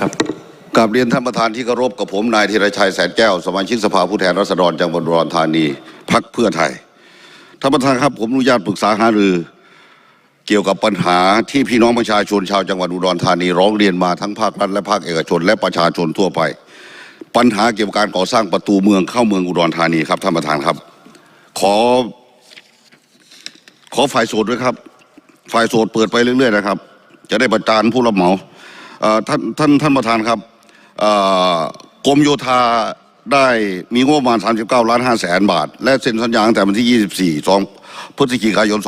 ครับกราบเรียนท่านประธานที่เคารพกับผมนายธีรชัยแสนแก้วสมาชิกสภาผู้แทนราษฎรจังหวัดอุดรธานีพักเพื่อไทยท่านประธานครับผมอนุญาตปรึกษาหารือ เกี่ยวกับปัญหาที่พี่น้องประชาชนชาวจังหวัดอุดรธานีร้องเรียนมาทั้งภาครัฐและภาคเอกชน และประชาชนทั่วไป ปัญหาเกี่ยวกับการก่อสร้างประตูเมืองเข้าเมืองอุดรธานีครับท่านประธานครับ ขอ ขอฝ่ายโสดด้วยครับ ฝ่ายโสดเปิดไปเรื่อย ๆ นะครับ จะได้ประจานผู้รับเหมา ท่านท่านท่านประธานครับกรมโยธาได้มีงบประมาณ 39 ล้าน5แสนบาท และเซ็นสัญญาตั้งแต่วันที่ 24 2 พฤศจิกายน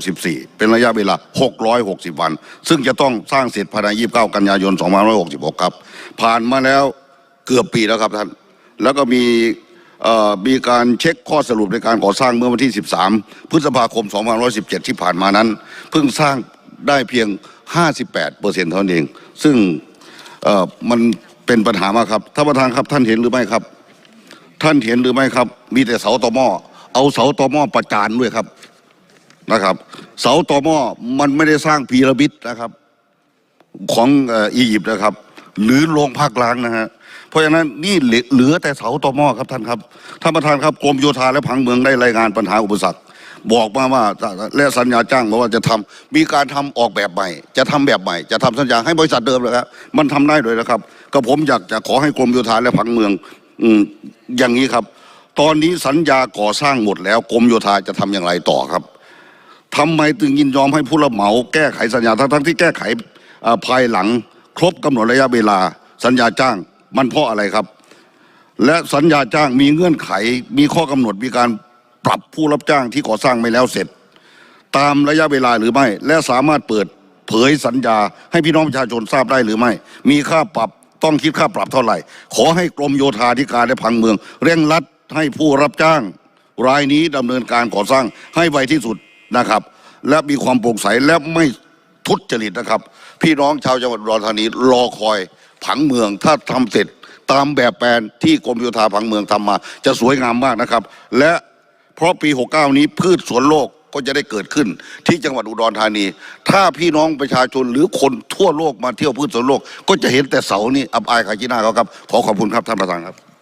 2564 เป็นระยะเวลา 660 วัน ซึ่งจะต้องสร้างเสร็จภายใน 29 กันยายน 2566 ครับ ผ่านมาแล้วเกือบปีแล้วครับท่าน แล้วก็มีมีการเช็คข้อสรุปในการก่อสร้างเมื่อวันที่ 13 พฤษภาคม 2517 ที่ผ่านมานั้น เพิ่งสร้าง ได้เพียง 58เปอร์เซ็นต์เท่านั้นเอง ซึ่งเอ่อมันเป็นปัญหามากครับท่านประธานครับท่านเห็นหรือไม่ครับ ท่านเห็นหรือไม่ครับ มีแต่เสาตอหม้อเอาเสาตอหม้อประจานด้วยครับนะครับ เสาตอหม้อมันไม่ได้สร้างพีระมิดนะครับ ของอียิปต์นะครับ หรือโรงพักล้างนะฮะเพราะฉะนั้นนี่เหลือเหลือแต่เสาตอหม้อครับท่านครับท่านประธานครับกรมโยธาและผังเมืองได้รายงานปัญหาอุปสรรค บอกมาว่าและสัญญาจ้างบอกว่าจะทำมีการทำออกแบบใหม่ จะทำแบบใหม่ จะทำสัญญาให้บริษัทเดิมเลยครับมันทำได้เลยนะครับ ก็ผมอยากจะขอให้กรมโยธาและผังเมืองอือย่างนี้ครับ ตอนนี้สัญญาก่อสร้างหมดแล้วกรมโยธาจะทำอย่างไรต่อครับทำไมถึงยินยอมให้ผู้รับเหมา แก้ไขสัญญาทั้งทั้งที่แก้ไขภายหลัง ครบกำหนดระยะเวลา สัญญาจ้างมันเพราะอะไรครับ และสัญญาจ้างมีเงื่อนไขมีข้อกำหนดมีการ ปรับผู้รับจ้างที่ก่อสร้างไม่แล้วเสร็จ ตามระยะเวลาหรือไม่ และสามารถเปิดเผยสัญญา ให้พี่น้องประชาชนทราบได้หรือไม่ มีค่าปรับต้องคิดค่าปรับเท่าไหร่ ขอให้กรมโยธาธิการและพังเมือง เร่งรัดให้ผู้รับจ้าง รายนี้ดำเนินการก่อสร้างให้ไวที่สุดนะครับ และมีความโปร่งใสและไม่ทุจริตนะครับ พี่น้องชาวจังหวัดอุดรธานีรอคอยผังเมืองถ้าทำเสร็จตามแบบแปลนที่กรมโยธาผังเมืองทำมา จะสวยงามมากนะครับ และ เพราะปี 69 นี้พืชสวนโลกก็จะได้เกิดขึ้นที่จังหวัดอุดรธานี ถ้าพี่น้องประชาชนหรือคนทั่วโลกมาเที่ยวพืชสวนโลก ก็จะเห็นแต่เสานี่อับอายขายขี้หน้าเขาครับ ขอขอบคุณครับท่านประธานครับ